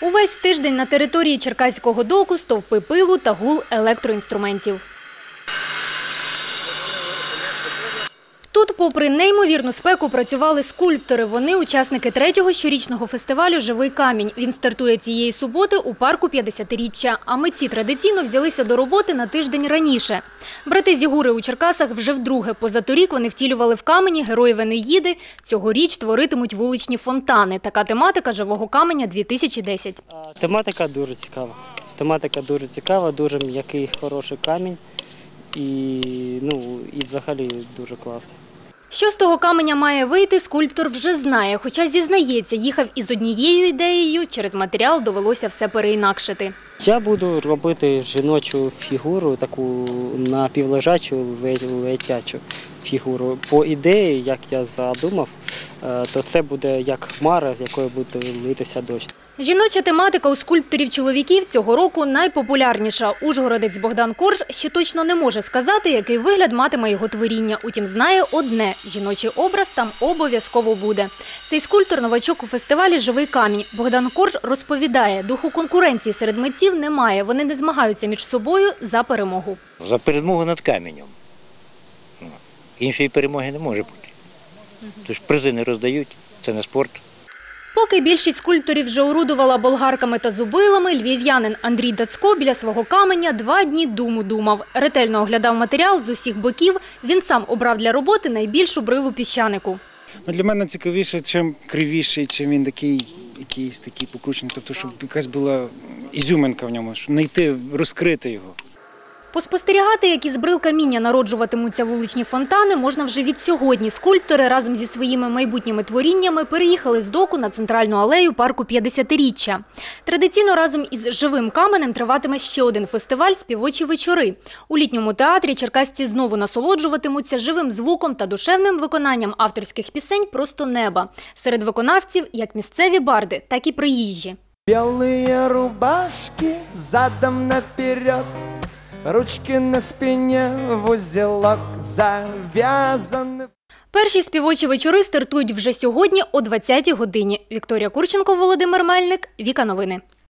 Увесь тиждень на території Черкаського доку стовпи пилу та гул електроінструментів. Тут, попри неймовірну спеку, працювали скульптори. Вони учасники третього щорічного фестивалю Живий камінь. Він стартує цієї суботи у парку 50-річчя. А митці традиційно взялися до роботи на тиждень раніше. Брати Зігури у Черкасах вже вдруге. Позаторік вони втілювали в камені героїв Енеїди. Цьогоріч творитимуть вуличні фонтани. Така тематика живого каменя 2010. А, Тематика дуже цікава. Тематика дуже цікава, дуже м'який, хороший камінь. І, ну, і взагалі дуже класно. Що з того каменя має вийти, скульптор вже знає, хоча зізнається, їхав із однією ідеєю, через матеріал довелося все переінакшити. Я буду робити жіночу фігуру, таку напівлежачу, летячу фігуру. По ідеї, як я задумав, то це буде як хмара, з якої буде литися дощ. Жіноча тематика у скульпторів чоловіків цього року найпопулярніша. Ужгородець Богдан Корж ще точно не може сказати, який вигляд матиме його творіння. Утім, знає одне – жіночий образ там обов'язково буде. Цей скульптор – новачок у фестивалі «Живий камінь». Богдан Корж розповідає, духу конкуренції серед митців немає. Вони не змагаються між собою за перемогу. За перемогу над каменем. Ну, Іншої перемоги не може бути. Тож призи не роздають, це не спорт. Поки більшість скульпторів вже орудувала болгарками та зубилами, львів'янин Андрій Дацько біля свого каменя два дні думу думав. Ретельно оглядав матеріал з усіх боків. Він сам обрав для роботи найбільшу брилу піщанику. Ну, для мене цікавіше, чим кривіший, чим він такий, якийсь такий покручений. Тобто, щоб якась була ізюминка в ньому, щоб знайти, розкрити його. Поспостерігати, як із брил каміння народжуватимуться вуличні фонтани, можна вже від сьогодні. Скульптори разом зі своїми майбутніми творіннями переїхали з доку на центральну алею парку 50-річчя. Традиційно разом із живим каменем триватиме ще один фестиваль «Співочі вечори». У літньому театрі черкасці знову насолоджуватимуться живим звуком та душевним виконанням авторських пісень «Просто неба». Серед виконавців як місцеві барди, так і приїжджі. Белые рубашки задом наперед Ручки на спині, в узелок завязаны Перші співочі вечори стартують вже сьогодні о 20-й годині. Вікторія Курченко, Володимир Мельник, Віка Новини.